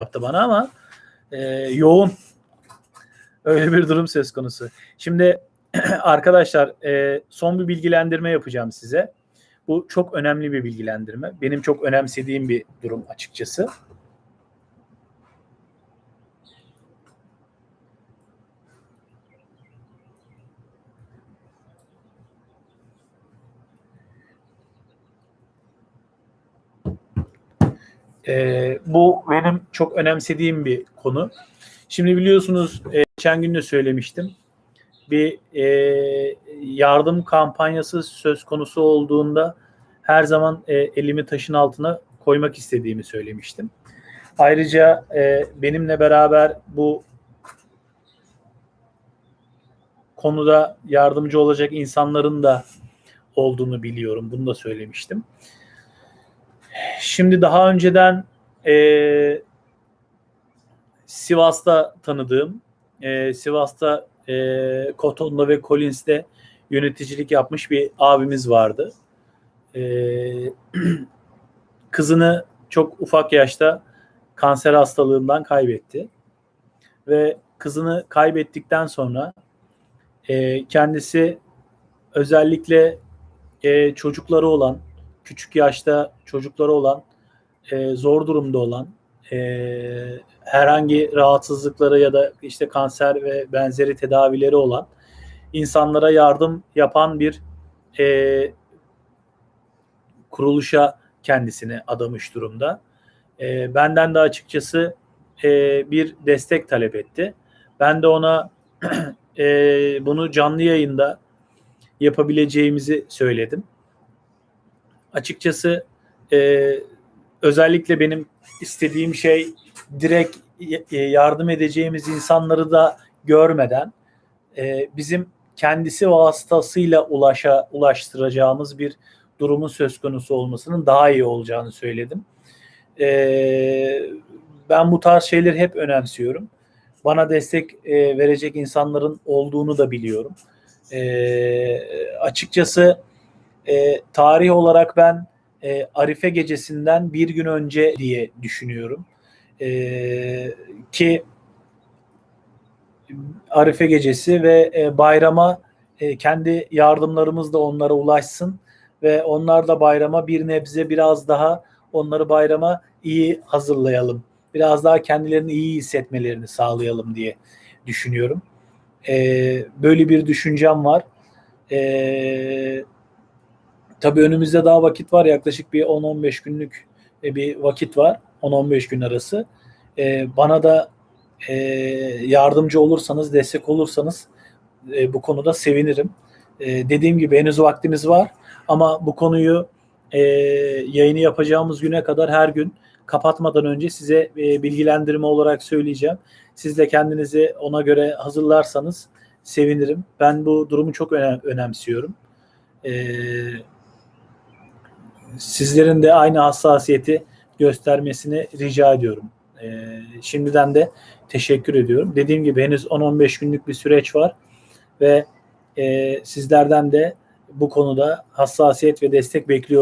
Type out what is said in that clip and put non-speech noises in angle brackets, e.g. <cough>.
yaptı bana ama e, yoğun. Öyle bir durum söz konusu. Şimdi <clears throat> arkadaşlar e, son bir bilgilendirme yapacağım size. Bu çok önemli bir bilgilendirme. Benim çok önemsediğim bir durum açıkçası. Ee, bu benim çok önemsediğim bir konu. Şimdi biliyorsunuz e, geçen gün de söylemiştim. Bir e, yardım kampanyası söz konusu olduğunda her zaman e, elimi taşın altına koymak istediğimi söylemiştim. Ayrıca e, benimle beraber bu konuda yardımcı olacak insanların da olduğunu biliyorum. Bunu da söylemiştim. Şimdi daha önceden e, Sivas'ta tanıdığım, e, Sivas'ta e, Koton'da ve Collins'te yöneticilik yapmış bir abimiz vardı. E, <clears throat> kızını çok ufak yaşta kanser hastalığından kaybetti. Ve kızını kaybettikten sonra e, kendisi özellikle e, çocukları olan, küçük yaşta çocukları olan, e, zor durumda olan, e, herhangi rahatsızlıkları ya da işte kanser ve benzeri tedavileri olan insanlara yardım yapan bir e, kuruluşa kendisini adamış durumda. E, benden de açıkçası e, bir destek talep etti. Ben de ona <clears throat> e, bunu canlı yayında yapabileceğimizi söyledim. Açıkçası e, özellikle benim istediğim şey direkt yardım edeceğimiz insanları da görmeden e, bizim kendisi vasıtasıyla ulaşa ulaştıracağımız bir durumun söz konusu olmasının daha iyi olacağını söyledim. E, ben bu tarz şeyleri hep önemsiyorum. Bana destek e, verecek insanların olduğunu da biliyorum. E, açıkçası e, tarih olarak ben e, Arife gecesinden bir gün önce diye düşünüyorum. E, ki Arife gecesi ve e, bayrama e, kendi yardımlarımız da onlara ulaşsın ve onlar da bayrama bir nebze biraz daha onları bayrama iyi hazırlayalım. Biraz daha kendilerini iyi hissetmelerini sağlayalım diye düşünüyorum. E, böyle bir düşüncem var. Eee Tabii önümüzde daha vakit var. Yaklaşık bir 10-15 günlük bir vakit var. 10-15 gün arası. Ee, bana da e, yardımcı olursanız, destek olursanız e, bu konuda sevinirim. E, dediğim gibi henüz vaktimiz var. Ama bu konuyu e, yayını yapacağımız güne kadar her gün kapatmadan önce size e, bilgilendirme olarak söyleyeceğim. Siz de kendinizi ona göre hazırlarsanız sevinirim. Ben bu durumu çok önem, önemsiyorum. Eee sizlerin de aynı hassasiyeti göstermesini rica ediyorum. Ee, şimdiden de teşekkür ediyorum. Dediğim gibi henüz 10-15 günlük bir süreç var ve e, sizlerden de bu konuda hassasiyet ve destek bekliyorum.